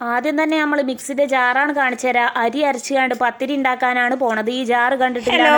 ആദ്യം തന്നെ നമ്മൾ മിക്സിന്റെ ജാറാണ് കാണിച്ചു തരാം. അരി അരച്ചുകാണ്ട് പത്തിരി ഉണ്ടാക്കാനാണ് പോണത്. ഈ ജാറ് കണ്ടിട്ടില്ല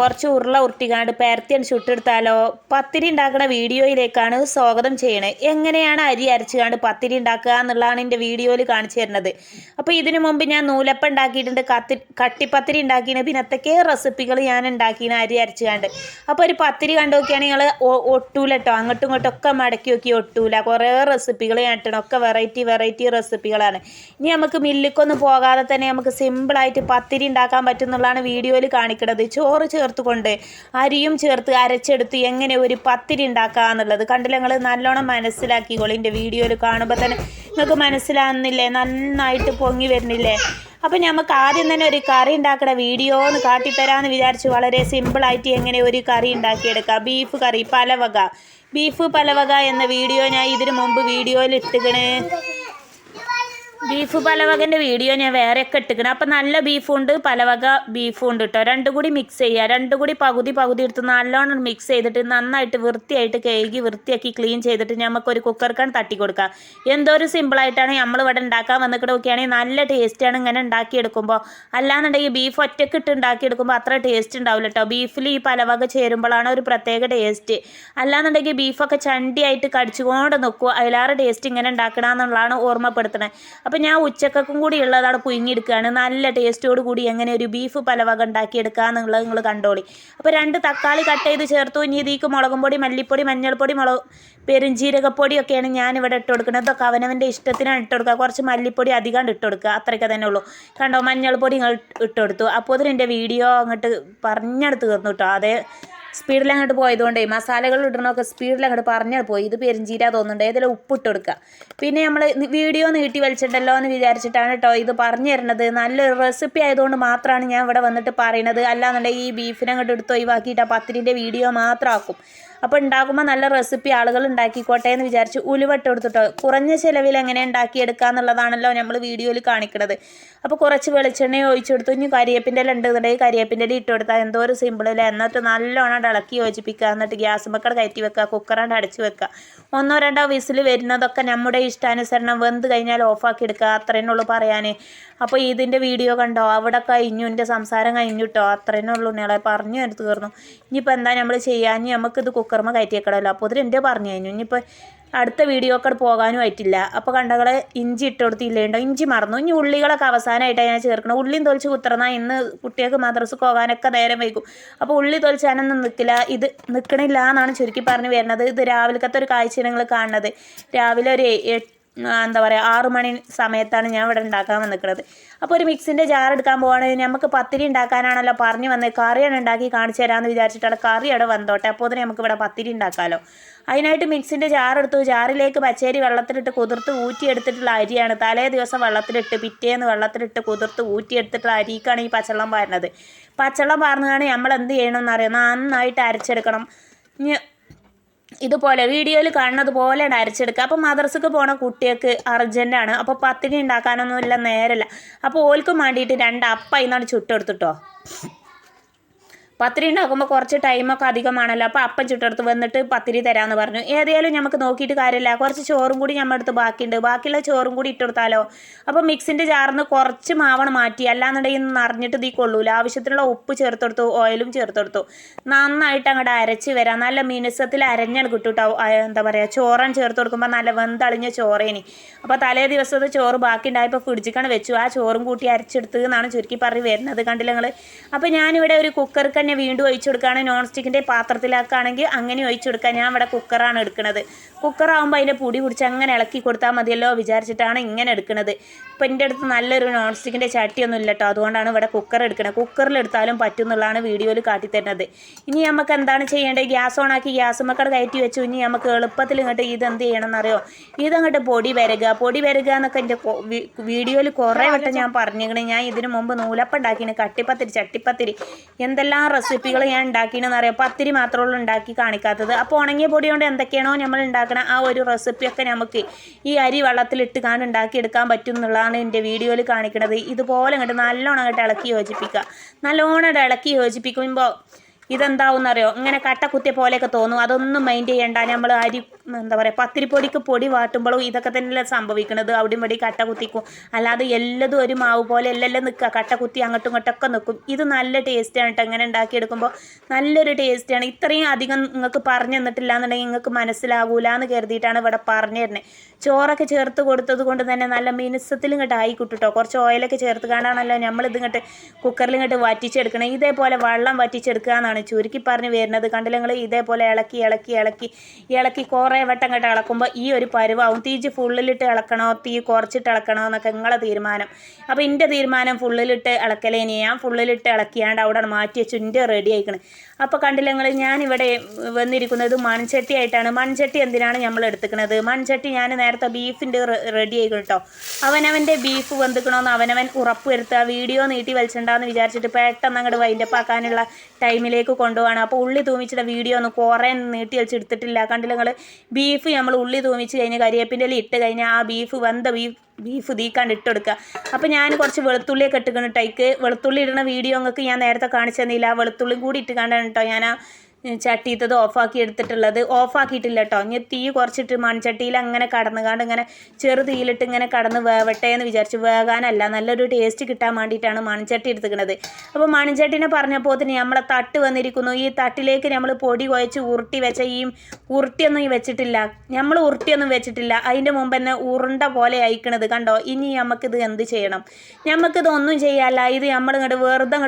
കുറച്ച് ഉരുള ഉരുട്ടിക്കാണ്ട് പരത്തിയാണ് ചുട്ടെടുത്താലോ? പത്തിരി ഉണ്ടാക്കുന്ന വീഡിയോയിലേക്കാണ് സ്വാഗതം ചെയ്യണേ. എങ്ങനെയാണ് അരി അരച്ചുകാണ്ട് പത്തിരി ഉണ്ടാക്കുക എന്നുള്ളതാണ് എന്റെ വീഡിയോയിൽ കാണിച്ചു തരുന്നത്. അപ്പോൾ ഇതിനു മുമ്പ് ഞാൻ നൂലപ്പം ഉണ്ടാക്കിയിട്ടുണ്ട് കത്തി കട്ടിപ്പത്തിരി ഉണ്ടാക്കിയാണ് പിന്നെ അത്തൊക്കെ റെസിപ്പികൾ ഞാൻ ഉണ്ടാക്കിയത് അരി അരച്ചുകാണ്ട്. അപ്പോൾ ഒരു പത്തിരി കണ്ടു നോക്കിയാണെങ്കിൽ നിങ്ങൾ ഒട്ടൂല കേട്ടോ അങ്ങോട്ടും ഇങ്ങോട്ടും ഒക്കെ മടക്കി നോക്കി ഒട്ടൂല. കുറേ റെസിപ്പികൾ ഞാൻ ഇട്ടണം ഒക്കെ വെറൈറ്റി വെറൈറ്റി റെസിപ്പികളാണ് ഇനി നമുക്ക് മില്ലിക്കൊന്നും പോകാതെ തന്നെ നമുക്ക് സിമ്പിളായിട്ട് പത്തിരി ഉണ്ടാക്കാൻ പറ്റും എന്നുള്ളതാണ് വീഡിയോയിൽ കാണിക്കുന്നത് ചോറ് ചേർത്തുകൊണ്ട് അരിയും ചേർത്ത് അരച്ചെടുത്ത് എങ്ങനെ ഒരു പത്തിരി ഉണ്ടാക്കുക എന്നുള്ളത് കണ്ടില്ല? നിങ്ങൾ നല്ലോണം മനസ്സിലാക്കിക്കോളൂ. എന്റെ വീഡിയോയിൽ കാണുമ്പോൾ തന്നെ നിങ്ങൾക്ക് മനസ്സിലാകുന്നില്ലേ നന്നായിട്ട് പൊങ്ങി വരുന്നില്ലേ? അപ്പം നമുക്ക് ആദ്യം തന്നെ ഒരു കറി ഉണ്ടാക്കുന്ന വീഡിയോ എന്ന് കാട്ടിത്തരാമെന്ന് വിചാരിച്ച് വളരെ സിമ്പിളായിട്ട് എങ്ങനെ ഒരു കറി ഉണ്ടാക്കിയെടുക്കാം. ബീഫ് കറി പലവക. ബീഫ് പലവക എന്ന വീഡിയോ ഞാൻ ഇതിനു മുമ്പ് വീഡിയോയിൽ ഇട്ടുകണ് ബീഫ് പലവകന്റെ വീഡിയോ ഞാൻ വേറെ ഒക്കെ ഇട്ടിക്കണം. അപ്പം നല്ല ബീഫും ഉണ്ട് പലവക ബീഫും ഉണ്ട് കേട്ടോ രണ്ടും കൂടി മിക്സ് ചെയ്യുക രണ്ടും കൂടി പകുതി പകുതി എടുത്ത് നല്ലോണം മിക്സ് ചെയ്തിട്ട് നന്നായിട്ട് വൃത്തിയായിട്ട് കഴുകി വൃത്തിയാക്കി ക്ലീൻ ചെയ്തിട്ട് നമുക്കൊരു കുക്കർക്കാണ് തട്ടി കൊടുക്കാം. എന്തോ ഒരു സിമ്പിളായിട്ടാണ് നമ്മൾ ഇവിടെ ഉണ്ടാക്കാൻ വന്നിട്ട് നോക്കുകയാണെങ്കിൽ നല്ല ടേസ്റ്റാണ് ഇങ്ങനെ ഉണ്ടാക്കിയെടുക്കുമ്പോൾ അല്ലാന്നുണ്ടെങ്കിൽ ബീഫ് ഒറ്റയ്ക്ക് ഇട്ട് ഉണ്ടാക്കിയെടുക്കുമ്പോൾ അത്ര ടേസ്റ്റ് ഉണ്ടാവില്ല കേട്ടോ ബീഫിൽ ഈ പലവക ചേരുമ്പോഴാണ് ഒരു പ്രത്യേക ടേസ്റ്റ് അല്ലാന്നുണ്ടെങ്കിൽ ബീഫൊക്കെ ചണ്ടിയായിട്ട് കടിച്ചുകൊണ്ട് നിൽക്കുക അതിലാറ് ടേസ്റ്റ് ഇങ്ങനെ ഉണ്ടാക്കണമെന്നുള്ളതാണ് ഓർമ്മപ്പെടുത്തുന്നത് അപ്പോൾ ഞാൻ ഉച്ചക്കും കൂടി ഉള്ളതാണ് പുഴുങ്ങിയെടുക്കുകയാണ്. നല്ല ടേസ്റ്റോട് കൂടി എങ്ങനെ ഒരു ബീഫ് പലവക ഉണ്ടാക്കിയെടുക്കുക എന്നുള്ളത് നിങ്ങൾ കണ്ടോളി. അപ്പോൾ രണ്ട് തക്കാളി കട്ട് ചെയ്ത് ചേർത്തു. ഇനി ഇതിക്ക് മുളകും പൊടി മല്ലിപ്പൊടി മഞ്ഞൾപ്പൊടി മുളക് പെരുംജീരകപ്പൊടിയൊക്കെയാണ് ഞാൻ ഇവിടെ ഇട്ട് കൊടുക്കുന്നത്. ഇതൊക്കെ അവനവന്റെ ഇഷ്ടത്തിനാണ് ഇട്ട് കൊടുക്കുക. കുറച്ച് മല്ലിപ്പൊടി അധികം ഇട്ട് കൊടുക്കുക. അത്രയൊക്കെ തന്നെ ഉള്ളൂ. കണ്ടോ? മഞ്ഞൾപ്പൊടി നിങ്ങൾ ഇട്ട് കൊടുത്തു. അപ്പോൾ അതിന് എന്റെ വീഡിയോ അങ്ങോട്ട് പറഞ്ഞെടുത്ത് തീർന്നു കേട്ടോ. അതേ സ്പീഡിൽ അങ്ങോട്ട് പോയതുകൊണ്ടേ മസാലകൾ ഇടണമൊക്കെ സ്പീഡിൽ അങ്ങോട്ട് പറഞ്ഞാൽ പോയി. ഇത് പെരിഞ്ചീര തോന്നുന്നുണ്ട്. ഏതെങ്കിലും ഉപ്പിട്ട് കൊടുക്കുക പിന്നെ നമ്മൾ വീഡിയോ നീട്ടി വലിച്ചിട്ടല്ലോ എന്ന് വിചാരിച്ചിട്ടാണ് കേട്ടോ ഇത് പറഞ്ഞു തരുന്നത്. നല്ലൊരു റെസിപ്പി ആയതുകൊണ്ട് മാത്രമാണ് ഞാൻ ഇവിടെ വന്നിട്ട് പറയണത്. അല്ലാന്നുണ്ടെങ്കിൽ ഈ ബീഫിനെ അങ്ങോട്ട് എടുത്ത് ഒഴിവാക്കിയിട്ട് ആ പത്തിരിന്റെ വീഡിയോ മാത്രം ആക്കും. അപ്പോൾ ഉണ്ടാക്കുമ്പോൾ നല്ല റെസിപ്പി ആളുകൾ ഉണ്ടാക്കിക്കോട്ടെ എന്ന് വിചാരിച്ച് ഉലുവട്ട് കൊടുത്തിട്ടോ കുറഞ്ഞ ചിലവിൽ എങ്ങനെ ഉണ്ടാക്കിയെടുക്കുക എന്നുള്ളതാണല്ലോ നമ്മൾ വീഡിയോയിൽ കാണിക്കുന്നത് അപ്പോൾ കുറച്ച് വെളിച്ചെണ്ണ ഒഴിച്ചെടുത്തു ഇനി കരിയേപ്പിന്റെ ഇല ഉണ്ടെന്നുണ്ടെങ്കിൽ കരിയേപ്പിന്റെ ഇല ഇട്ട് കൊടുത്താൽ എന്തോ ഒരു സിമ്പിളില്ല എന്നിട്ട് നല്ലോണം ഇളക്കി യോജിപ്പിക്കുക. എന്നിട്ട് ഗ്യാസ് മക്കൾ കയറ്റി വെക്കുക. കുക്കറാണ്ട് അടച്ച് വെക്കുക. ഒന്നോ രണ്ടോ വിസിൽ വരുന്നതൊക്കെ നമ്മുടെ ഇഷ്ടാനുസരണം വെന്ത് കഴിഞ്ഞാൽ ഓഫാക്കി എടുക്കുക. അത്രേനേ ഉള്ളൂ പറയാൻ അപ്പോൾ ഇതിന്റെ വീഡിയോ കണ്ടോ? അവിടെ കഴിഞ്ഞു. എന്റെ സംസാരം കഴിഞ്ഞു കേട്ടോ അത്രേനേ ഉള്ളൂ. ഞങ്ങളെ പറഞ്ഞു തീർന്നു. ഇനിയിപ്പോൾ എന്താ നമ്മൾ ചെയ്യാൻ നമുക്കിത് കുക്കർമ കയറ്റി വെക്കണമല്ലോ അപ്പോൾ ഇതിൽ എന്റെ പറഞ്ഞു കഴിഞ്ഞു? ഇനിയിപ്പോൾ അടുത്ത വീഡിയോ ഒക്കെ പോകാനും ആയിട്ടില്ല. അപ്പോൾ കണ്ടകളെ ഇഞ്ചി ഇട്ട് കൊടുത്തില്ലേണ്ടോ ഇഞ്ചി മറന്നു. ഇനി ഉള്ളികളൊക്കെ അവസാനമായിട്ടാണ് ഞാൻ ചേർക്കണം. ഉള്ളിയും തൊലിച്ച് കുത്തിറന്നാൽ ഇന്ന് കുട്ടികൾക്ക് മദ്രസ് പോകാനൊക്കെ നേരം വൈകും. അപ്പോൾ ഉള്ളി തൊലിച്ചാനൊന്നും നിൽക്കില്ല ഇത് നിൽക്കണില്ല എന്നാണ് ചുരുക്കി പറഞ്ഞു വരുന്നത്. ഇത് രാവിലത്തെ ഒരു കാഴ്ച നിങ്ങൾ കാണുന്നത്. രാവിലെ ഒരു എട്ട് എന്താ പറയുക ആറ് മണി സമയത്താണ് ഞാൻ ഇവിടെ ഉണ്ടാക്കാൻ വന്നിരിക്കുന്നത് അപ്പോൾ ഒരു മിക്സിന്റെ ജാർ എടുക്കാൻ പോവുകയാണെങ്കിൽ നമുക്ക് പത്തിരി ഉണ്ടാക്കാനാണല്ലോ പറഞ്ഞു വന്നത് കറിയാണ് ഉണ്ടാക്കി കാണിച്ചു തരാമെന്ന് വിചാരിച്ചിട്ടാണ് കറി അവിടെ വന്നോട്ടെ. അപ്പോൾ തന്നെ നമുക്ക് ഇവിടെ പത്തിരി ഉണ്ടാക്കാമല്ലോ അതിനായിട്ട് മിക്സിന്റെ ജാർ എടുത്തു. ജാറിലേക്ക് പച്ചരി വെള്ളത്തിലിട്ട് കുതിർത്ത് ഊറ്റിയെടുത്തിട്ടുള്ള അരിയാണ്. തലേ ദിവസം വെള്ളത്തിലിട്ട് പിറ്റേന്ന് വെള്ളത്തിലിട്ട് കുതിർത്ത് ഊറ്റിയെടുത്തിട്ടുള്ള അരിക്കാണ് ഈ പച്ചവെള്ളം പാരുന്നത്. പച്ചവെള്ളം പാർന്നതാണ് നമ്മൾ എന്ത് ചെയ്യണമെന്ന് അറിയാം? നന്നായിട്ട് അരച്ചെടുക്കണം. ഇതുപോലെ വീഡിയോയിൽ കാണുന്നത് പോലെ അരച്ചെടുക്കുക. അപ്പോൾ മദ്രസക്ക് പോണ കുട്ടികൾക്ക് അർജന്റാണ് അപ്പോൾ പത്തിരി ഉണ്ടാക്കാനൊന്നുമില്ല നേരല്ല. അപ്പോൾ ഓൽക്കും വേണ്ടിയിട്ട് രണ്ട് അപ്പം ഇന്നാണ് ചുട്ടെടുത്തിട്ടോ? പത്തിരി ഉണ്ടാക്കുമ്പോൾ കുറച്ച് ടൈമൊക്കെ അധികമാണല്ലോ. അപ്പോൾ അപ്പം ചുട്ടെടുത്ത് വന്നിട്ട് പത്തിരി തരാമെന്ന് പറഞ്ഞു. ഏതായാലും നമുക്ക് നോക്കിയിട്ട് കാര്യമില്ല. കുറച്ച് ചോറും കൂടി നമ്മുടെ അടുത്ത് ബാക്കിയുണ്ട്. ബാക്കിയുള്ള ചോറും കൂടി ഇട്ടെടുത്താലോ? അപ്പോൾ മിക്സിന്റെ ജാറിന്ന് കുറച്ച് മാവണം മാറ്റി. അല്ലാന്നുണ്ടെങ്കിൽ നിറഞ്ഞിട്ട് നീ കൊള്ളൂല. ആവശ്യത്തിനുള്ള ഉപ്പ് ചേർത്തെടുത്തു ഓയിലും ചേർത്തെടുത്തു. നന്നായിട്ട് അങ്ങോട്ട് അരച്ച് വരാം. നല്ല മിനുസത്തിൽ അരഞ്ഞാണ് കിട്ടും കേട്ടോ എന്താ പറയുക ചോറൻ ചേർത്ത് കൊടുക്കുമ്പോൾ നല്ല വെന്തളിഞ്ഞ ചോറേനി. അപ്പോൾ തലേ ദിവസത്തെ ചോറ് ബാക്കി ഉണ്ടായപ്പോൾ ഫ്രിഡ്ജിക്കാണ് വെച്ചു. ആ ചോറും കൂട്ടി അരച്ചെടുത്ത് എന്നാണ് ചുരുക്കി പറഞ്ഞ് വരുന്നത് കണ്ടില്ല നിങ്ങൾ അപ്പോൾ ഞാനിവിടെ ഒരു കുക്കർക്ക് തന്നെ വീണ്ടും ഒഴിച്ചു കൊടുക്കുകയാണ് നോൺ സ്റ്റിക്കിന്റെ പാത്രത്തിലാക്കുകയാണെങ്കിൽ അങ്ങനെ ഒഴിച്ചു കൊടുക്കുക. ഞാൻ ഇവിടെ കുക്കറാണ് എടുക്കുന്നത്. കുക്കറാകുമ്പോൾ അതിന്റെ പൊടി പിടിച്ച് അങ്ങനെ ഇളക്കി കൊടുത്താൽ മതിയല്ലോ വിചാരിച്ചിട്ടാണ് ഇങ്ങനെ എടുക്കുന്നത്. ഇപ്പം എന്റെ അടുത്ത് നല്ലൊരു നോൺ സ്റ്റിക്കിന്റെ ചട്ടിയൊന്നും ഇല്ല കേട്ടോ അതുകൊണ്ടാണ് ഇവിടെ കുക്കർ എടുക്കുന്നത്. കുക്കറിൽ എടുത്താലും പറ്റും എന്നുള്ളതാണ് വീഡിയോയിൽ കാട്ടിത്തരുന്നത് ഇനി നമുക്ക് എന്താണ് ചെയ്യേണ്ടത്? ഗ്യാസ് ഓണാക്കി ഗ്യാസ് മക്കടെ കയറ്റി വെച്ചു. ഇനി നമുക്ക് എളുപ്പത്തിൽ ഇങ്ങോട്ട് ഇത് എന്ത് ചെയ്യണമെന്നറിയോ ഇതങ്ങോട്ട് പൊടി വരക പൊടി വരക എന്നൊക്കെ എന്റെ വീഡിയോയിൽ കുറേ വട്ടം ഞാൻ പറഞ്ഞിരിക്കണേ. ഞാൻ ഇതിനു മുമ്പ് നൂലപ്പം കട്ടിപ്പത്തിരി ചട്ടിപ്പത്തിരി എന്തെല്ലാം റെസിപ്പികൾ ഞാൻ ഉണ്ടാക്കിയെന്ന് അറിയാം. പത്തിരി മാത്രമുള്ളൂ ഉണ്ടാക്കി കാണിക്കാത്തത്. അപ്പോൾ ഉണങ്ങിയ പൊടി കൊണ്ട് എന്തൊക്കെയാണോ നമ്മൾ ഉണ്ടാക്കണ ആ ഒരു റെസിപ്പിയൊക്കെ നമുക്ക് ഈ അരി വെള്ളത്തിലിട്ട് കാണ്ട് ഉണ്ടാക്കിയെടുക്കാൻ പറ്റും എന്നുള്ളതാണ് എന്റെ വീഡിയോയിൽ കാണിക്കുന്നത് ഇതുപോലെ അങ്ങോട്ട് നല്ലോണം അങ്ങോട്ട് ഇളക്കി യോജിപ്പിക്കുക. നല്ലോണം ഇളക്കി യോജിപ്പിക്കുമ്പോൾ ഇതെന്താവുന്നറിയോ? ഇങ്ങനെ കട്ട കുത്തിയ പോലെയൊക്കെ തോന്നും. അതൊന്നും മൈൻഡ് ചെയ്യണ്ട. നമ്മൾ അരി എന്താ പറയുക പത്തിരിപ്പൊടിക്ക് പൊടി വാട്ടുമ്പോഴും ഇതൊക്കെ തന്നെയല്ലേ സംഭവിക്കുന്നത് അവിടെയും ഇവിടെ കട്ട കുത്തിക്കും അല്ലാതെ എല്ലതും ഒരു മാവ് പോലെ എല്ലാം നിൽക്കുക കട്ട കുത്തി അങ്ങോട്ടും ഇങ്ങോട്ടൊക്കെ നിൽക്കും ഇത് നല്ല ടേസ്റ്റാണ് കേട്ടോ ഇങ്ങനെ ഉണ്ടാക്കിയെടുക്കുമ്പോൾ നല്ലൊരു ടേസ്റ്റാണ് ഇത്രയും അധികം നിങ്ങൾക്ക് പറഞ്ഞു തന്നിട്ടില്ല എന്നുണ്ടെങ്കിൽ നിങ്ങൾക്ക് മനസ്സിലാകൂല എന്ന് കരുതിയിട്ടാണ് ഇവിടെ പറഞ്ഞു തരുന്നത് ചോറൊക്കെ ചേർത്ത് കൊടുത്തത് കൊണ്ട് തന്നെ നല്ല മിനുസത്തിൽ ഇങ്ങോട്ട് ആയി കേട്ടോ കുറച്ച് ഓയിലൊക്കെ ചേർത്ത് കാണാണല്ലോ നമ്മളിത് ഇങ്ങോട്ട് കുക്കറിൽ ഇങ്ങോട്ട് വറ്റിച്ചെടുക്കണം. ഇതേപോലെ വെള്ളം വറ്റിച്ചെടുക്കുക എന്നാണ് ചുരുക്കി പറഞ്ഞ് വരുന്നത്. കണ്ടില്ല നിങ്ങൾ ഇതേപോലെ ഇളക്കി ഇളക്കി ഇളക്കി ഇളക്കി കുറേ വട്ടം ഇങ്ങോട്ട് ഇളക്കുമ്പോൾ ഈ ഒരു പരുവാവും. തീജ് ഫുള്ളിലിട്ട് ഇളക്കണോ? തീ കുറച്ചിട്ട് ഇളക്കണോ എന്നൊക്കെ നിങ്ങളെ തീരുമാനം. അപ്പോൾ എന്റെ തീരുമാനം ഫുള്ളിലിട്ട് ഇളക്കലേനി ഞാൻ ഫുള്ളിലിട്ട് ഇളക്കിയാണ്ട് അവിടെ മാറ്റി വെച്ചു. എന്റെ റെഡി ആയിക്കണം. അപ്പോൾ കണ്ടില്ല നിങ്ങൾ ഞാനിവിടെ വന്നിരിക്കുന്നത് മൺചട്ടി ആയിട്ടാണ്. മൺചട്ടി എന്തിനാണ് നമ്മൾ എടുത്തുക്കണത്? മൺചട്ടി ഞാൻ നേരത്തെ ബീഫിന്റെ റെഡി ആയി കേട്ടോ അവനവന്റെ ബീഫ് വെന്തുക്കണമെന്ന് അവനവൻ ഉറപ്പ് വരുത്തുക വീഡിയോ നീട്ടി വലിച്ചിട്ടുണ്ടാന്ന് വിചാരിച്ചിട്ട് പെട്ടെന്ന് അങ്ങോട്ട് വൈൻഡപ്പ് ആക്കാനുള്ള ടൈമിലേക്ക് കൊണ്ടുപോകണം അപ്പോൾ ഉള്ളി തൂമിച്ചിട്ട് വീഡിയോ ഒന്ന് കുറേ നീട്ടി വലിച്ചെടുത്തിട്ടില്ല കണ്ടില്ല നിങ്ങൾ ബീഫ് നമ്മൾ ഉള്ളി തൂമിച്ച് കഴിഞ്ഞ് കരിയേപ്പിന്റെ ഇട്ട് കഴിഞ്ഞാൽ ആ ബീഫ് വെന്ത ബീഫ് ബീഫ് തീക്കാണ്ട് ഇട്ടെടുക്കുക അപ്പോൾ ഞാൻ കുറച്ച് വെളുത്തുള്ളിയൊക്കെ ഇട്ടുകൊണ്ട് ടൈക്ക് വെളുത്തുള്ളി ഇടുന്ന വീഡിയോ നിങ്ങൾക്ക് ഞാൻ നേരത്തെ കാണിച്ചു തന്നില്ല. വെളുത്തുള്ളിയും കൂടി ഇട്ട് കണ്ടാണ് കേട്ടോ ഞാൻ ആ ചട്ടിത്തത് ഓഫാക്കി എടുത്തിട്ടുള്ളത്. ഓഫാക്കിയിട്ടില്ല കേട്ടോ ഇനി തീ കുറച്ചിട്ട് മൺചട്ടിയിൽ അങ്ങനെ കടന്നുകാണ്ട് ഇങ്ങനെ ചെറു തീയിലിട്ട് ഇങ്ങനെ കടന്ന് വേവട്ടെ എന്ന് വിചാരിച്ചു വേകാനല്ല. നല്ലൊരു ടേസ്റ്റ് കിട്ടാൻ വേണ്ടിയിട്ടാണ് മൺചട്ടി എടുത്തിക്കുന്നത് അപ്പോൾ മൺചട്ടിനെ പറഞ്ഞപ്പോൾ തന്നെ നമ്മളെ തട്ട് വന്നിരിക്കുന്നു. ഈ തട്ടിലേക്ക് നമ്മൾ പൊടി കുഴച്ച് ഉരുട്ടി വെച്ച ഈ ഉരുട്ടിയൊന്നും ഈ വെച്ചിട്ടില്ല. നമ്മൾ ഉരുട്ടിയൊന്നും വെച്ചിട്ടില്ല. അതിന്റെ മുമ്പ് തന്നെ ഉരുണ്ട പോലെ അയക്കണത് കണ്ടോ? ഇനി നമുക്കിത് എന്ത് ചെയ്യണം? നമുക്കിത് ഒന്നും ചെയ്യാല്ല ഇത് നമ്മൾ ഇങ്ങോട്ട് വെറുതെ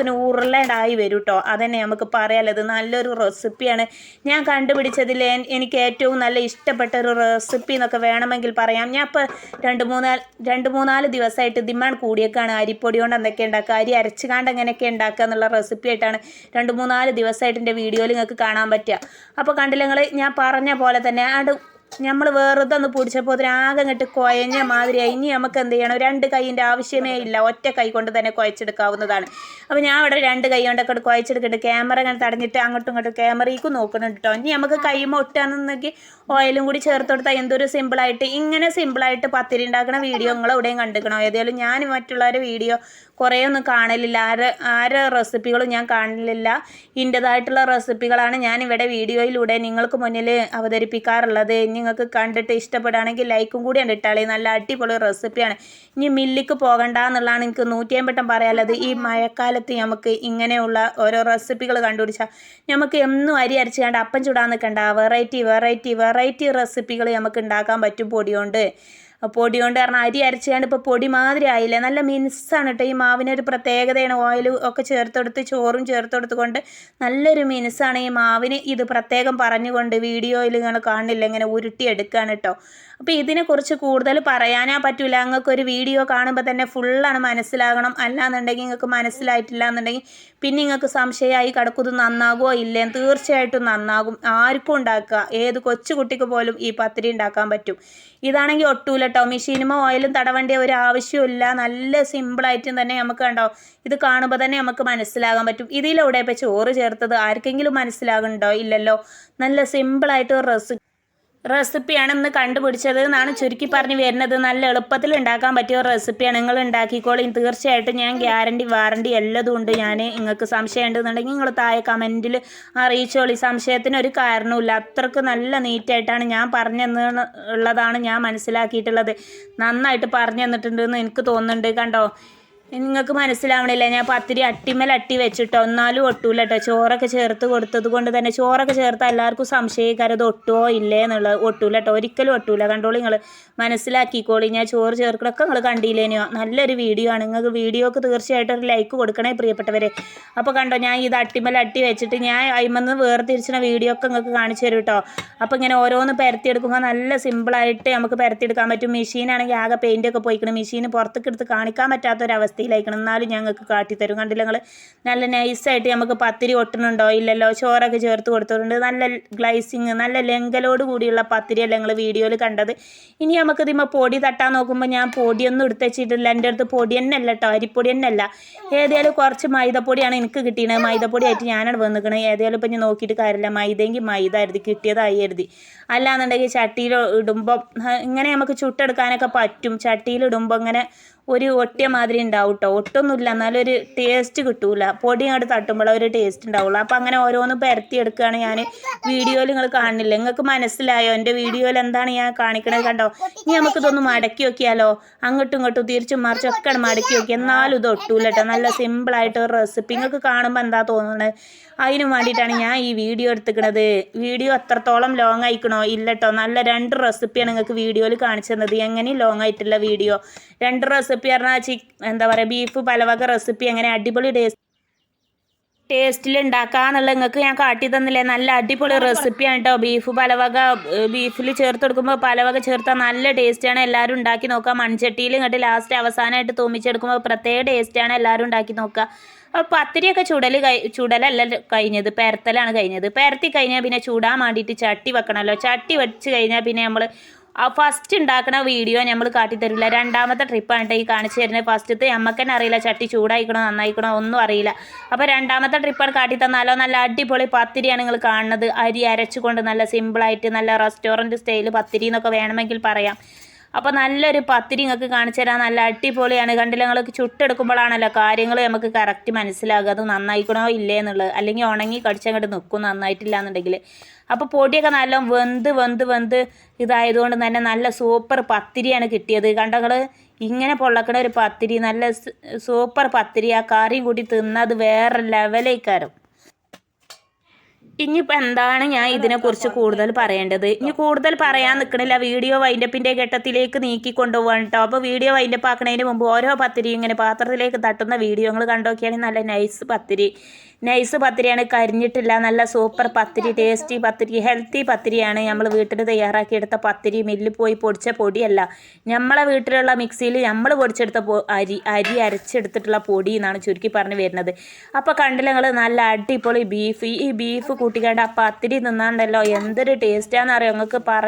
തന്നെ ഉരുളേണ്ടായി വരും കേട്ടോ അതന്നെ നമുക്ക് പറയാലത് നല്ലൊരു റെസിപ്പിയാണ്. ഞാൻ കണ്ടുപിടിച്ചതിൽ എനിക്ക് ഏറ്റവും നല്ല ഇഷ്ടപ്പെട്ട ഒരു റെസിപ്പി എന്നൊക്കെ വേണമെങ്കിൽ പറയാം. ഞാൻ ഇപ്പോൾ രണ്ട് മൂന്നാൽ രണ്ട് മൂന്നാൽ ദിവസമായിട്ട് ഡിമാൻഡ് കൂടിയേക്കാണ്. അരിപ്പൊടി കൊണ്ട് എന്തൊക്കെ ഉണ്ടാക്കുക അരി അരച്ചുകാണ്ട് എങ്ങനെയൊക്കെ ഉണ്ടാക്കുക എന്നുള്ള റെസിപ്പി ആയിട്ടാണ് രണ്ട് മൂന്നാൽ ദിവസമായിട്ട് എന്റെ വീഡിയോയിൽ നിങ്ങൾക്ക് കാണാൻ പറ്റുക. അപ്പോൾ കണ്ടില്ല നിങ്ങൾ ഞാൻ പറഞ്ഞ പോലെ തന്നെ അത് നമ്മൾ വെറുതെ ഒന്ന് പൊടിച്ചപ്പോൾ അതിന് ആകെ അങ്ങോട്ട് കുഴഞ്ഞ മാതിരിയായി. ഇനി നമുക്ക് എന്ത് ചെയ്യണം? രണ്ട് കൈയിന്റെ ആവശ്യമേ ഇല്ല. ഒറ്റ കൈ കൊണ്ട് തന്നെ കുഴച്ചെടുക്കാവുന്നതാണ് അപ്പോൾ ഞാൻ അവിടെ രണ്ട് കൈ കൊണ്ടൊക്കെ കുഴച്ചെടുക്കുന്നുണ്ട് ക്യാമറ ഇങ്ങനെ തടഞ്ഞിട്ട് അങ്ങോട്ടും ഇങ്ങോട്ടും ക്യാമറയ്ക്ക് നോക്കുന്നുണ്ട് കേട്ടോ ഇനി നമുക്ക് കൈ ഒട്ടാണെന്നെങ്കിൽ ഓയിലും കൂടി ചേർത്ത് കൊടുത്താൽ എന്തൊരു സിമ്പിളായിട്ട് ഇങ്ങനെ സിമ്പിളായിട്ട് പത്തിരി ഉണ്ടാക്കുന്ന വീഡിയോ നിങ്ങൾ എവിടെയും കണ്ടിക്കണോ? ഏതായാലും ഞാൻ മറ്റുള്ളവരുടെ വീഡിയോ കുറേ ഒന്നും കാണലില്ല. ആരെ ആരെ റെസിപ്പികളും ഞാൻ കാണലില്ല. ഇന്റെതായിട്ടുള്ള റെസിപ്പികളാണ് ഞാൻ ഇവിടെ വീഡിയോയിലൂടെ നിങ്ങൾക്ക് മുന്നിൽ അവതരിപ്പിക്കാറുള്ളത്. നിങ്ങൾക്ക് കണ്ടിട്ട് ഇഷ്ടപ്പെടുകയാണെങ്കിൽ ലൈക്കും കൂടി ഇട്ടാളി നല്ല അടിപൊളി റെസിപ്പിയാണ്. ഇനി മില്ലിക്ക് പോകണ്ട എന്നുള്ളതാണ് എനിക്ക് നൂറ്റി അമ്പട്ടം പറയാനുള്ളത്. ഈ മഴക്കാലത്ത് നമുക്ക് ഇങ്ങനെയുള്ള ഓരോ റെസിപ്പികൾ കണ്ടുപിടിച്ചാൽ നമുക്ക് എന്നും അരി അരച്ച് കണ്ട് അപ്പം ചുടാൻ നിൽക്കണ്ട. വെറൈറ്റി വെറൈറ്റി വെറൈറ്റി റെസിപ്പികൾ നമുക്ക് ഉണ്ടാക്കാൻ പറ്റും പൊടി കൊണ്ട് പൊടി കൊണ്ട് കാരണം അരി അരച്ചുകൊണ്ട് ഇപ്പോൾ പൊടി മാതിരി ആയില്ല? നല്ല മിനുസാണ് കേട്ടോ ഈ മാവിനൊരു പ്രത്യേകതയാണ്. ഓയിൽ ഒക്കെ ചേർത്തെടുത്ത് ചോറും ചേർത്തെടുത്തുകൊണ്ട് നല്ലൊരു മിനുസാണ് ഈ മാവിന് ഇത് പ്രത്യേകം പറഞ്ഞുകൊണ്ട് വീഡിയോയിൽ നിങ്ങൾ കാണില്ല. ഇങ്ങനെ ഉരുട്ടിയെടുക്കുകയാണ് കേട്ടോ അപ്പോൾ ഇതിനെക്കുറിച്ച് കൂടുതൽ പറയാനാ പറ്റില്ല നിങ്ങൾക്ക് ഒരു വീഡിയോ കാണുമ്പോൾ തന്നെ ഫുള്ളാണ് മനസ്സിലാകണം. അല്ലാന്നുണ്ടെങ്കിൽ നിങ്ങൾക്ക് മനസ്സിലായിട്ടില്ല എന്നുണ്ടെങ്കിൽ പിന്നെ നിങ്ങൾക്ക് സംശയമായി കിടക്കുന്നത് നന്നാകുമോ ഇല്ലേ? തീർച്ചയായിട്ടും നന്നാകും. ആർക്കും ഉണ്ടാക്കുക. ഏത് കൊച്ചു കുട്ടിക്ക് പോലും ഈ പത്തിരി ഉണ്ടാക്കാൻ പറ്റും. ഇതാണെങ്കിൽ ഒട്ടൂല കേട്ടോ മെഷീനുമോ ഓയിലും തടവേണ്ട ഒരു ആവശ്യമില്ല നല്ല സിമ്പിളായിട്ടും തന്നെ നമുക്ക് കണ്ടോ ഇത് കാണുമ്പോൾ തന്നെ നമുക്ക് മനസ്സിലാകാൻ പറ്റും. ഇതിലൂടെ ഇപ്പോൾ ചോറ് ചേർത്തത് ആർക്കെങ്കിലും മനസ്സിലാകുന്നുണ്ടോ? ഇല്ലല്ലോ. നല്ല സിമ്പിളായിട്ട് ഒരു റെസിപ്പി റെസിപ്പിയാണ് ഇന്ന് കണ്ടുപിടിച്ചത് എന്നാണ് ചുരുക്കി പറഞ്ഞു വരുന്നത്. നല്ല എളുപ്പത്തിൽ ഉണ്ടാക്കാൻ പറ്റിയ റെസിപ്പിയാണ്. നിങ്ങൾ ഉണ്ടാക്കിക്കോളും തീർച്ചയായിട്ടും ഞാൻ ഗ്യാരണ്ടി വാറണ്ടി എല്ലതും ഉണ്ട്. ഞാൻ നിങ്ങൾക്ക് സംശയം ഉണ്ടെന്നുണ്ടെങ്കിൽ നിങ്ങൾ താഴെ കമന്റിൽ അറിയിച്ചോളി സംശയത്തിന് ഒരു കാരണവുമില്ല. അത്രയ്ക്ക് നല്ല നീറ്റായിട്ടാണ് ഞാൻ പറഞ്ഞു ഉള്ളതാണ് ഞാൻ മനസ്സിലാക്കിയിട്ടുള്ളത്. നന്നായിട്ട് പറഞ്ഞു തന്നിട്ടുണ്ടെന്ന് എനിക്ക് തോന്നുന്നുണ്ട്. കണ്ടോ? നിങ്ങൾക്ക് മനസ്സിലാവണില്ല ഞാൻ പത്തിരി അട്ടിമേൽ അട്ടി വെച്ചിട്ടോ എന്നാലും ഒട്ടൂല കേട്ടോ ചോറൊക്കെ ചേർത്ത് കൊടുത്തത് കൊണ്ട് തന്നെ ചോറൊക്കെ ചേർത്ത് എല്ലാവർക്കും സംശയിക്കാരത് ഒട്ടുവോ ഇല്ലേ എന്നുള്ളത് ഒട്ടൂല കേട്ടോ ഒരിക്കലും ഒട്ടൂല. കണ്ടോളി നിങ്ങൾ മനസ്സിലാക്കിക്കോളി. ഞാൻ ചോറ് ചേർക്കണൊക്കെ നിങ്ങൾ കണ്ടില്ലേനെയോ നല്ലൊരു വീഡിയോ ആണ്. നിങ്ങൾക്ക് വീഡിയോക്ക് തീർച്ചയായിട്ടും ഒരു ലൈക്ക് കൊടുക്കണേ പ്രിയപ്പെട്ടവരെ. അപ്പോൾ കണ്ടോ ഞാൻ ഇത് അട്ടിമേൽ അട്ടി വെച്ചിട്ട് ഞാൻ അയിമെന്ന് വേർതിരിച്ചിന വീഡിയോ ഒക്കെ നിങ്ങൾക്ക് കാണിച്ചു തരും കേട്ടോ അപ്പോൾ ഇങ്ങനെ ഓരോന്ന് പരത്തിയെടുക്കുമ്പോൾ നല്ല സിമ്പിളായിട്ട് നമുക്ക് പരത്തിയെടുക്കാൻ പറ്റും. മെഷീനാണെങ്കിൽ ആകെ പെയിന്റൊക്കെ പോയിക്കണം. മെഷീൻ പുറത്തേക്ക് എടുത്ത് കാണിക്കാൻ പറ്റാത്തൊരവസ്ഥയിലായിരിക്കണം എന്നാലും ഞങ്ങൾക്ക് കാട്ടിത്തരും. കണ്ടില്ല നിങ്ങൾ നല്ല നൈസായിട്ട് നമുക്ക് പത്തിരി ഒട്ടണുണ്ടോ? ഇല്ലല്ലോ. ചോറൊക്കെ ചേർത്ത് കൊടുത്തിട്ടുണ്ട്. നല്ല ഗ്ലൈസിങ് നല്ല ലെങ്കലോട് കൂടിയുള്ള പത്തിരിയല്ല ഞങ്ങൾ വീഡിയോയിൽ കണ്ടത്. ഇനി നമുക്ക് ഇതിമ പൊടി തട്ടാൻ നോക്കുമ്പോൾ ഞാൻ പൊടിയൊന്നും എടുത്ത് വെച്ചിട്ടില്ല. എന്റെ അടുത്ത് പൊടി തന്നെ അല്ല കേട്ടോ അരിപ്പൊടി തന്നെ അല്ല ഏതായാലും കുറച്ച് മൈദപ്പൊടിയാണ് എനിക്ക് കിട്ടിയത് മൈദപ്പൊടി ആയിട്ട് ഞാനാണ് വന്നിക്കണത് ഏതായാലും ഇപ്പം ഞാൻ നോക്കിയിട്ട് കാര്യമില്ല. മൈദയെങ്കിൽ മൈദ എഴുതി കിട്ടിയതായി എഴുതി അല്ലാന്നുണ്ടെങ്കിൽ ചട്ടിയിൽ ഇടുമ്പോൾ ഇങ്ങനെ നമുക്ക് ചുട്ടെടുക്കാനൊക്കെ പറ്റും. ചട്ടിയിലിടുമ്പോൾ ഇങ്ങനെ ഒരു ഒട്ടിയ മാതിരി ഉണ്ടാവും കേട്ടോ ഒട്ടൊന്നുമില്ല. എന്നാലും ഒരു ടേസ്റ്റ് കിട്ടൂല. പൊടി അങ്ങോട്ട് തട്ടുമ്പോൾ ഒരു ടേസ്റ്റ് ഉണ്ടാവുള്ളൂ. അപ്പോൾ അങ്ങനെ ഓരോന്ന് പരത്തി എടുക്കുകയാണ് ഞാൻ വീഡിയോയിൽ നിങ്ങൾ കാണുന്നില്ല? നിങ്ങൾക്ക് മനസ്സിലായോ? എന്റെ വീഡിയോയിൽ എന്താണ് ഞാൻ കാണിക്കണത് കണ്ടോ? ഇനി നമുക്ക് ഇതൊന്ന് മടക്കി നോക്കിയാലോ അങ്ങോട്ടും ഇങ്ങോട്ടും തിരിച്ചും മറിച്ചും ഒക്കെ അങ്ങട് മടക്കി നോക്കി എന്നാലും ഇത് ഒട്ടൂല കേട്ടോ നല്ല സിമ്പിളായിട്ട് റെസിപ്പി നിങ്ങൾക്ക് കാണുമ്പോൾ എന്താ തോന്നുന്നത്? അതിന് വേണ്ടിയിട്ടാണ് ഞാൻ ഈ വീഡിയോ എടുത്തിക്കണത്. വീഡിയോ അത്രത്തോളം ലോങ് ആയിക്കണോ? ഇല്ലട്ടോ. നല്ല രണ്ട് റെസിപ്പിയാണ് നിങ്ങൾക്ക് വീഡിയോയിൽ കാണിച്ചു തന്നത്. എങ്ങനെയും ലോങ് ആയിട്ടുള്ള വീഡിയോ. രണ്ട് റെസിപ്പി പറഞ്ഞാൽ ചി എന്താ പറയുക ബീഫ് പലവക റെസിപ്പി എങ്ങനെ അടിപൊളി ടേസ്റ്റ് ടേസ്റ്റിൽ ഉണ്ടാക്കാന്നുള്ള നിങ്ങൾക്ക് ഞാൻ കാട്ടി തന്നില്ലേ? നല്ല അടിപൊളി റെസിപ്പിയാണ് കേട്ടോ ബീഫ് പലവക ബീഫിൽ ചേർത്ത് കൊടുക്കുമ്പോൾ പലവക ചേർത്താൽ നല്ല ടേസ്റ്റാണ് എല്ലാവരും ഉണ്ടാക്കി നോക്കുക. മൺചട്ടിയിൽ ഇങ്ങോട്ട് ലാസ്റ്റ് അവസാനമായിട്ട് തൂമിച്ചെടുക്കുമ്പോൾ പ്രത്യേക ടേസ്റ്റാണ് എല്ലാവരും ഉണ്ടാക്കി നോക്കുക. പത്തിരിയൊക്കെ ചുടൽ കൈ ചുടലല്ല കഴിഞ്ഞത് പരത്തലാണ് കഴിഞ്ഞത്. പരത്തി കഴിഞ്ഞാൽ പിന്നെ ചൂടാൻ വേണ്ടിയിട്ട് ചട്ടി വെക്കണമല്ലോ ചട്ടി വെച്ച് കഴിഞ്ഞാൽ പിന്നെ നമ്മൾ ആ ഫസ്റ്റ് ഉണ്ടാക്കുന്ന വീഡിയോ നമ്മൾ കാട്ടിത്തരില്ല. രണ്ടാമത്തെ ട്രിപ്പാണ് ഈ കാണിച്ചു തരുന്നത്. ഫസ്റ്റത്തെ നമുക്ക് തന്നെ അറിയില്ല ചട്ടി ചൂടായിക്കണോ നന്നായിക്കണോ ഒന്നും അറിയില്ല. അപ്പോൾ രണ്ടാമത്തെ ട്രിപ്പാണ് കാട്ടി തന്നാലോ നല്ല അടിപൊളി പത്തിരിയാണ് നിങ്ങൾ കാണുന്നത്. അരി അരച്ചുകൊണ്ട് നല്ല സിമ്പിളായിട്ട് നല്ല റെസ്റ്റോറന്റ് സ്റ്റൈൽ പത്തിരി എന്നൊക്കെ വേണമെങ്കിൽ പറയാം. അപ്പോൾ നല്ലൊരു പത്തിരി നിങ്ങൾക്ക് കാണിച്ചു തരാൻ നല്ല അടിപൊളിയാണ്. കണ്ടില്ല? നിങ്ങൾ ചുട്ടെടുക്കുമ്പോഴാണല്ലോ കാര്യങ്ങൾ നമുക്ക് കറക്റ്റ് മനസ്സിലാകുക. അത് നന്നായിക്കണോ ഇല്ലേ എന്നുള്ളത്. അല്ലെങ്കിൽ ഉണങ്ങി കടിച്ചങ്ങോട്ട് നിൽക്കും നന്നായിട്ടില്ല എന്നുണ്ടെങ്കിൽ. അപ്പോൾ പൊടിയൊക്കെ നല്ല വെന്ത് വെന്ത് വെന്ത് ഇതായതുകൊണ്ട് തന്നെ നല്ല സൂപ്പർ പത്തിരിയാണ് കിട്ടിയത്. കണ്ടങ്ങൾ ഇങ്ങനെ പൊള്ളക്കണ ഒരു പത്തിരി നല്ല സൂപ്പർ പത്തിരി. ആ കറിയും കൂട്ടി തിന്നത് വേറെ ലെവലേക്കാരും ഇനിയിപ്പോൾ എന്താണ് ഞാൻ ഇതിനെക്കുറിച്ച് കൂടുതൽ പറയേണ്ടത്? ഇനി കൂടുതൽ പറയാൻ നിൽക്കണില്ല വീഡിയോ വൈൻഡപ്പിന്റെ ഘട്ടത്തിലേക്ക് നീക്കി കൊണ്ടുപോകണം കേട്ടോ. അപ്പോൾ വീഡിയോ വൈൻഡപ്പ് ആക്കുന്നതിന് മുമ്പ് ഓരോ പത്തിരി ഇങ്ങനെ പാത്രത്തിലേക്ക് തട്ടുന്ന വീഡിയോകൾ കണ്ടോക്കിയാണെങ്കിൽ നല്ല നൈസ് പത്തിരി. നൈസ് പത്തിരിയാണ്. കരിഞ്ഞിട്ടില്ല. നല്ല സൂപ്പർ പത്തിരി ടേസ്റ്റി പത്തിരി ഹെൽത്തി പത്തിരിയാണ് നമ്മൾ വീട്ടിൽ തയ്യാറാക്കി തയ്യാറാക്കിയെടുത്ത പത്തിരി. മില്ലിൽ പോയി പൊടിച്ച പൊടിയല്ല. നമ്മളെ വീട്ടിലുള്ള മിക്സിയിൽ നമ്മൾ പൊടിച്ചെടുത്ത അരി അരി അരച്ചെടുത്തിട്ടുള്ള പൊടി എന്നാണ് ചുരുക്കി പറഞ്ഞ് വരുന്നത്. അപ്പോൾ കണ്ടില്ല നിങ്ങൾ നല്ല അടിപൊളി ബീഫ് ഈ ബീഫ് കൂട്ടിക്കാണ്ട് ആ പത്തിരി തിന്നാണ്ടല്ലോ. എന്തൊരു ടേസ്റ്റാണെന്ന് അറിയാം നിങ്ങൾക്ക് പറ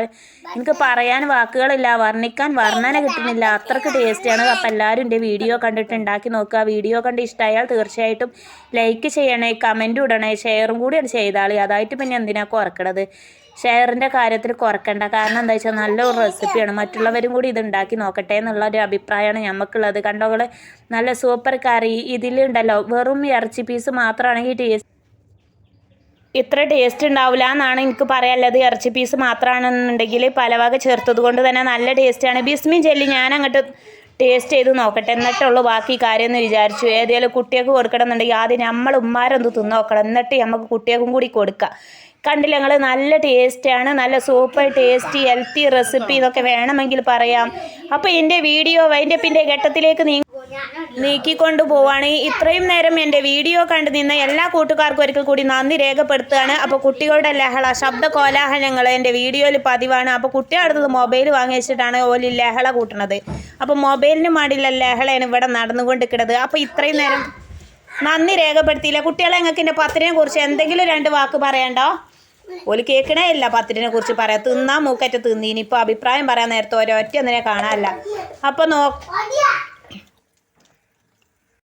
എനിക്ക് പറയാൻ വാക്കുകളില്ല. വർണിക്കാൻ വർണന കിട്ടുന്നില്ല. അത്രയ്ക്ക് ടേസ്റ്റാണ് അപ്പോൾ എല്ലാവരും എന്റെ വീഡിയോ കണ്ടിട്ട് ഉണ്ടാക്കി നോക്കുക വീഡിയോ കണ്ട് ഇഷ്ടമായാൽ തീർച്ചയായിട്ടും ലൈക്ക് ചെയ്യണേ. കമന്റും ഇടണേ ഷെയറും കൂടി ചെയ്താളി. അതായിട്ട് പിന്നെ എന്തിനാ കുറക്കണത്? ഷെയറിന്റെ കാര്യത്തിൽ കുറക്കണ്ട. കാരണം എന്താ വെച്ചാൽ നല്ലൊരു റെസിപ്പിയാണ് മറ്റുള്ളവരും കൂടി ഇത് ഉണ്ടാക്കി നോക്കട്ടെ എന്നുള്ള ഒരു അഭിപ്രായമാണ് നമുക്കുള്ളത് കണ്ടോകൾ നല്ല സൂപ്പർ കറി ഇതിലുണ്ടല്ലോ വെറും ഇറച്ചി പീസ് മാത്രമാണെങ്കിൽ ടേസ്റ്റ് ഇത്ര ടേസ്റ്റ് ഉണ്ടാവില്ല എന്നാണ് എനിക്ക് പറയാനുള്ളത്. ഇറച്ചി പീസ് മാത്രമാണെന്നുണ്ടെങ്കിൽ പലവക ചേർത്തത് കൊണ്ട് തന്നെ നല്ല ടേസ്റ്റാണ് ബിസ്മി ജെല്ലി ഞാൻ അങ്ങോട്ട് ടേസ്റ്റ് ചെയ്ത് നോക്കട്ടെ. എന്നിട്ടുള്ളൂ ബാക്കി കാര്യം എന്ന് വിചാരിച്ചു. ഏതെങ്കിലും കുട്ടികൾക്ക് കൊടുക്കണം എന്നുണ്ടെങ്കിൽ ആദ്യം നമ്മൾ ഉമ്മാരൊന്ന് തിന്നോക്കണം എന്നിട്ട് നമുക്ക് കുട്ടികൾക്കും കൂടി കൊടുക്കാം. കണ്ടില്ല? ഞങ്ങൾ നല്ല ടേസ്റ്റാണ് നല്ല സൂപ്പർ ടേസ്റ്റി ഹെൽത്തി റെസിപ്പി ഇതൊക്കെ വേണമെങ്കിൽ പറയാം. അപ്പോൾ എന്റെ വീഡിയോ വൈൻഡപ്പിന്റെ ഘട്ടത്തിലേക്ക് നീ നീക്കിക്കൊണ്ടു പോവാണ്. ഇത്രയും നേരം എന്റെ വീഡിയോ കണ്ടു നിന്ന എല്ലാ കൂട്ടുകാർക്കും ഒരിക്കൽ കൂടി നന്ദി രേഖപ്പെടുത്തുകയാണ്. അപ്പോൾ കുട്ടികളുടെ ലഹള ശബ്ദ കോലാഹലങ്ങൾ എന്റെ വീഡിയോയിൽ പതിവാണ്. അപ്പോൾ കുട്ടി അടുത്തത് മൊബൈൽ വാങ്ങി വെച്ചിട്ടാണ് ഓലി ലഹള കൂട്ടണത്. അപ്പോൾ മൊബൈലിന് മാടിയുള്ള ലഹളയാണ് ഇവിടെ നടന്നുകൊണ്ട് കിടത് അപ്പോൾ ഇത്രയും നേരം നന്ദി രേഖപ്പെടുത്തിയില്ല. കുട്ടികളെ ഞങ്ങൾക്ക് എന്റെ പത്തിനെ കുറിച്ച് എന്തെങ്കിലും രണ്ട് വാക്ക് പറയണ്ടോ? ഓൽ കേൾക്കണേ ഇല്ല പത്തിനെ കുറിച്ച് പറയാം. തിന്നാ മൂക്കറ്റ തിന്നീനി. ഇപ്പോൾ അഭിപ്രായം പറയാൻ നേരത്തെ ഒരൊറ്റ ഒന്നിനെ കാണാനല്ല. അപ്പൊ നോ